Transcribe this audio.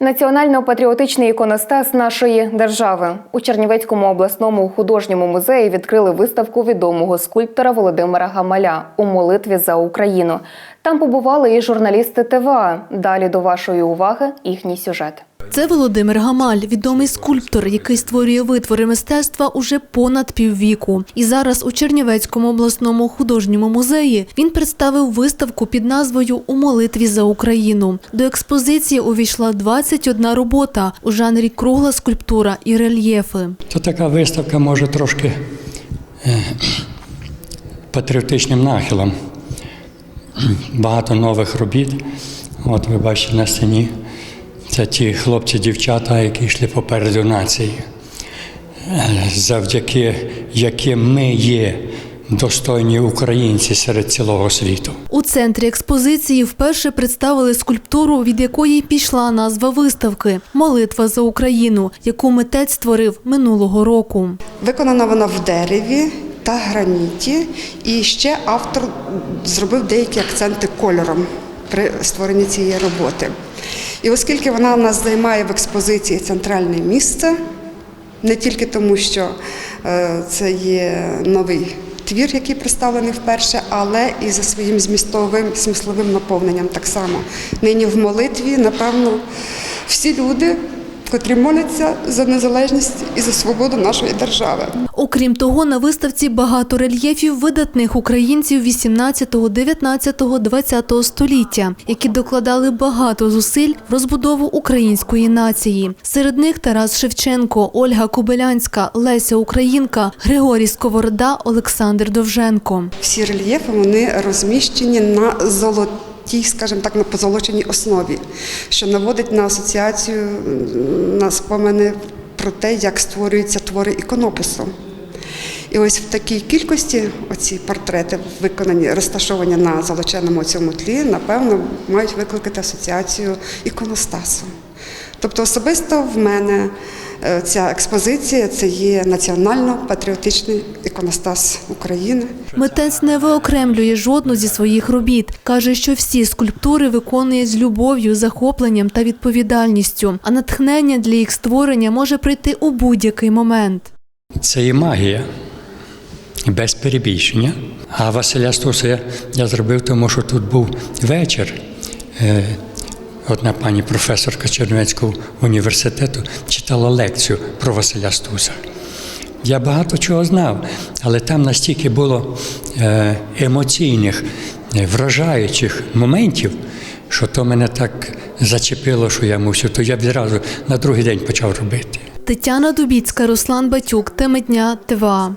Національно-патріотичний іконостас нашої держави у Чернівецькому обласному художньому музеї відкрили виставку відомого скульптора Володимира Гамаля у молитві за Україну. Там побували і журналісти ТВА. Далі до вашої уваги їхній сюжет. Це Володимир Гамаль, відомий скульптор, який створює витвори мистецтва уже понад піввіку. І зараз у Чернівецькому обласному художньому музеї він представив виставку під назвою У молитві за Україну. До експозиції увійшла 21 робота у жанрі кругла скульптура і рельєфи. То така виставка може трошки е, патріотичним нахилом. Багато нових робіт. От ви бачите на стіні. Це ті хлопці-дівчата, які йшли попереду нації, Е, завдяки яким ми є достойні українці серед цілого світу. У центрі експозиції вперше представили скульптуру, від якої пішла назва виставки Молитва за Україну, яку митець створив минулого року. Виконана вона в дереві та граніті, і ще автор зробив деякі акценти кольором при створенні цієї роботи. І оскільки вона у нас займає в експозиції центральне місце, не тільки тому, що е, це є новий твір, який представлений вперше, але і за своїм змістовим смисловим наповненням так само. Нині в молитві, напевно, всі люди, котрі моляться за незалежність і за свободу нашої держави. Окрім того, на виставці багато рельєфів видатних українців 18, 19, 20 століття, які докладали багато зусиль в розбудову української нації. Серед них Тарас Шевченко, Ольга Кобилянська, Леся Українка, Григорій Сковорода, Олександр Довженко. Всі рельєфи вони розміщені на золотій, скажімо так, на позолоченій основі, що наводить на асоціацію на спомини про те, як створюються твори іконопису. І ось в такій кількості оці портрети, виконані, розташовані на золоченому цьому тлі, напевно, мають викликати асоціацію іконостасу. Тобто особисто в мене ця експозиція це є національно-патріотичний іконостас України. Митець не виокремлює жодну зі своїх робіт. Каже, що всі скульптури виконує з любов'ю, захопленням та відповідальністю, а натхнення для їх створення може прийти у будь-який момент. Це є магія, без перебільшення. А Василя Стуса я, я зробив, тому що тут був вечір. Одна пані професорка Чернівецького університету читала лекцію про Василя Стуса. Я багато чого знав, але там настільки було е, емоційних, е, вражаючих моментів, що то мене так зачепило, що я мусив, то я відразу на другий день почав робити. Тетяна Дубіцька, Руслан Батюк, Теми дня, ТВА.